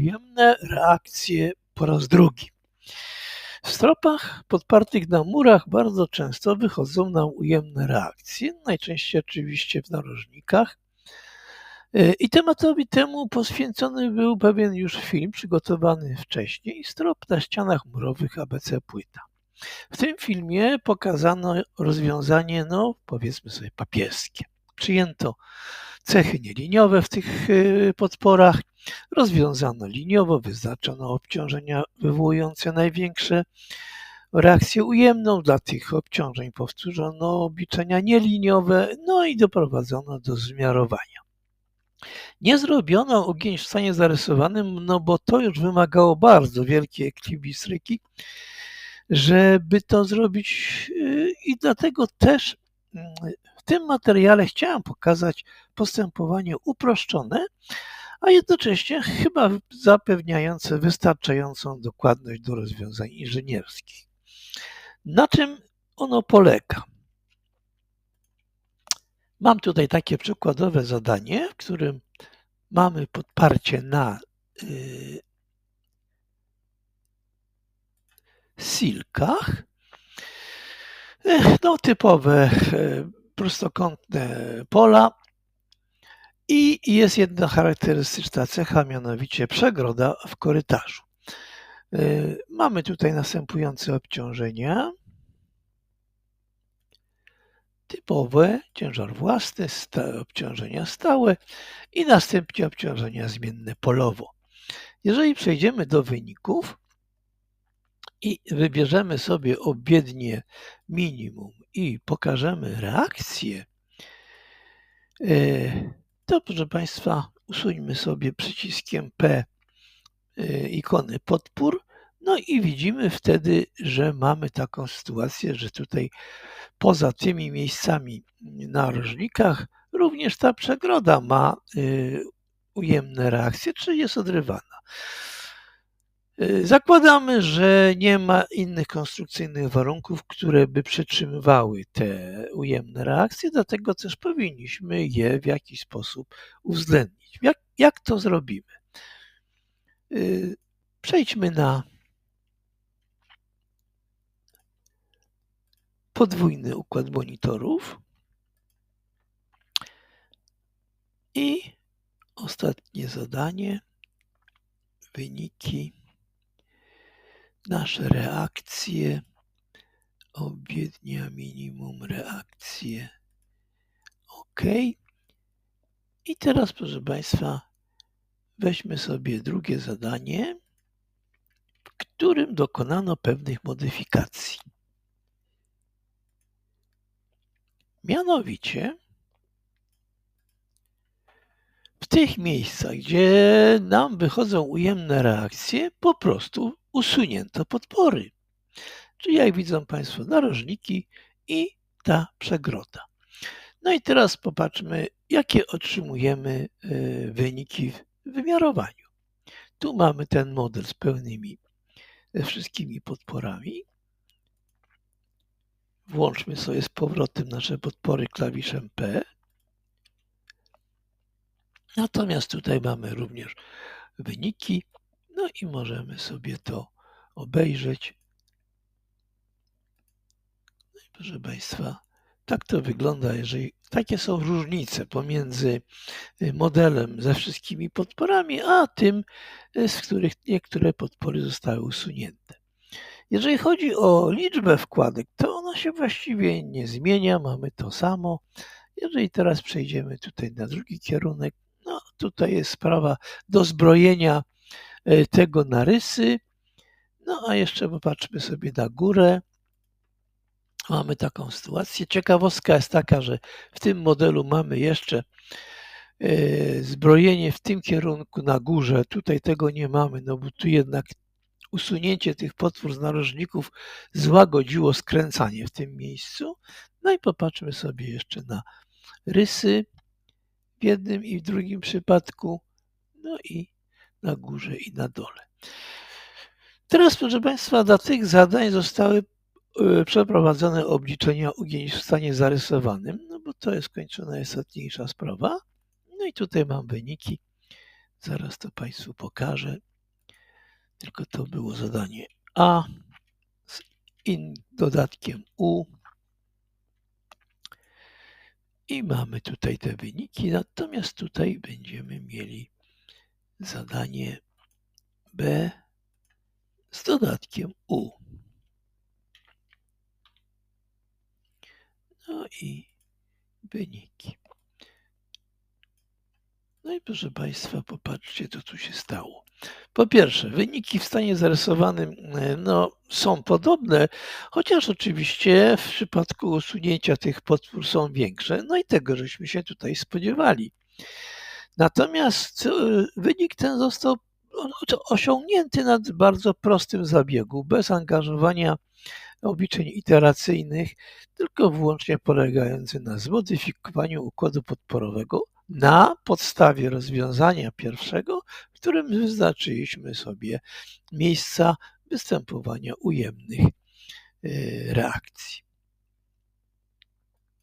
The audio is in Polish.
ujemne reakcje po raz drugi. W stropach podpartych na murach bardzo często wychodzą nam ujemne reakcje, najczęściej oczywiście w narożnikach. E, I tematowi temu poświęcony był pewien już film przygotowany wcześniej, strop na ścianach murowych ABC Płyta. W tym filmie pokazano rozwiązanie, no powiedzmy sobie, papieskie. Przyjęto cechy nieliniowe w tych y, podporach, rozwiązano liniowo, wyznaczono obciążenia wywołujące największe reakcję ujemną. Dla tych obciążeń powtórzono obliczenia nieliniowe, no i doprowadzono do zmiarowania. Nie zrobiono ugięć w stanie zarysowanym, no bo to już wymagało bardzo wielkiej ekwilibrystyki, żeby to zrobić y, i dlatego też mm, w tym materiale chciałem pokazać postępowanie uproszczone, a jednocześnie chyba zapewniające wystarczającą dokładność do rozwiązań inżynierskich. Na czym ono polega? Mam tutaj takie przykładowe zadanie, w którym mamy podparcie na y, silkach. No, typowe e, prostokątne pola i jest jedna charakterystyczna cecha, mianowicie przegroda w korytarzu. E, mamy tutaj następujące obciążenia. Typowe, ciężar własny, obciążenia stałe i następnie obciążenia zmienne polowo. Jeżeli przejdziemy do wyników, i wybierzemy sobie obwiednie minimum i pokażemy reakcję, e, to proszę Państwa, usuńmy sobie przyciskiem P e, ikony podpór. No i widzimy wtedy, że mamy taką sytuację, że tutaj poza tymi miejscami na rożnikach również ta przegroda ma e, ujemne reakcje, czy jest odrywana. Y, zakładamy, że nie ma innych konstrukcyjnych warunków, które by przetrzymywały te ujemne reakcje, dlatego też powinniśmy je w jakiś sposób uwzględnić. Jak, jak to zrobimy? Y, przejdźmy na podwójny układ monitorów i ostatnie zadanie, wyniki nasze reakcje, obwiednia minimum reakcje. OK. I teraz, proszę Państwa, weźmy sobie drugie zadanie, w którym dokonano pewnych modyfikacji. Mianowicie, w tych miejscach, gdzie nam wychodzą ujemne reakcje, po prostu usunięto podpory. Czyli jak widzą Państwo, narożniki i ta przegroda. No i teraz popatrzmy, jakie otrzymujemy e, wyniki w wymiarowaniu. Tu mamy ten model z pełnymi e, wszystkimi podporami. Włączmy sobie z powrotem nasze podpory klawiszem P. Natomiast tutaj mamy również wyniki no i możemy sobie to obejrzeć. No i proszę Państwa, tak to wygląda, jeżeli takie są różnice pomiędzy y, modelem ze wszystkimi podporami, a tym, y, z których niektóre podpory zostały usunięte. Jeżeli chodzi o liczbę wkładek, to ona się właściwie nie zmienia, mamy to samo. Jeżeli teraz przejdziemy tutaj na drugi kierunek, no tutaj jest sprawa dozbrojenia tego na rysy. No a jeszcze popatrzmy sobie na górę. Mamy taką sytuację. Ciekawostka jest taka, że w tym modelu mamy jeszcze e, zbrojenie w tym kierunku na górze. Tutaj tego nie mamy, no bo tu jednak usunięcie tych potwór z narożników złagodziło skręcanie w tym miejscu. No i popatrzmy sobie jeszcze na rysy w jednym i w drugim przypadku. No i na górze i na dole. Teraz, proszę Państwa, dla tych zadań zostały e, przeprowadzone obliczenia ugięć w stanie zarysowanym, no bo to jest kończona najistotniejsza sprawa. No i tutaj mam wyniki. Zaraz to Państwu pokażę. tylko to było zadanie A z in dodatkiem U. I mamy tutaj te wyniki, natomiast tutaj będziemy mieli zadanie B z dodatkiem U. No i wyniki. No i proszę Państwa, popatrzcie, co tu się stało. Po pierwsze, wyniki w stanie zarysowanym e, no, są podobne, chociaż oczywiście w przypadku usunięcia tych potwór są większe. No i tego żeśmy się tutaj spodziewali. Natomiast e, wynik ten został osiągnięty na bardzo prostym zabiegu, bez angażowania obliczeń iteracyjnych, tylko wyłącznie polegający na zmodyfikowaniu układu podporowego na podstawie rozwiązania pierwszego, w którym wyznaczyliśmy sobie miejsca występowania ujemnych e, reakcji.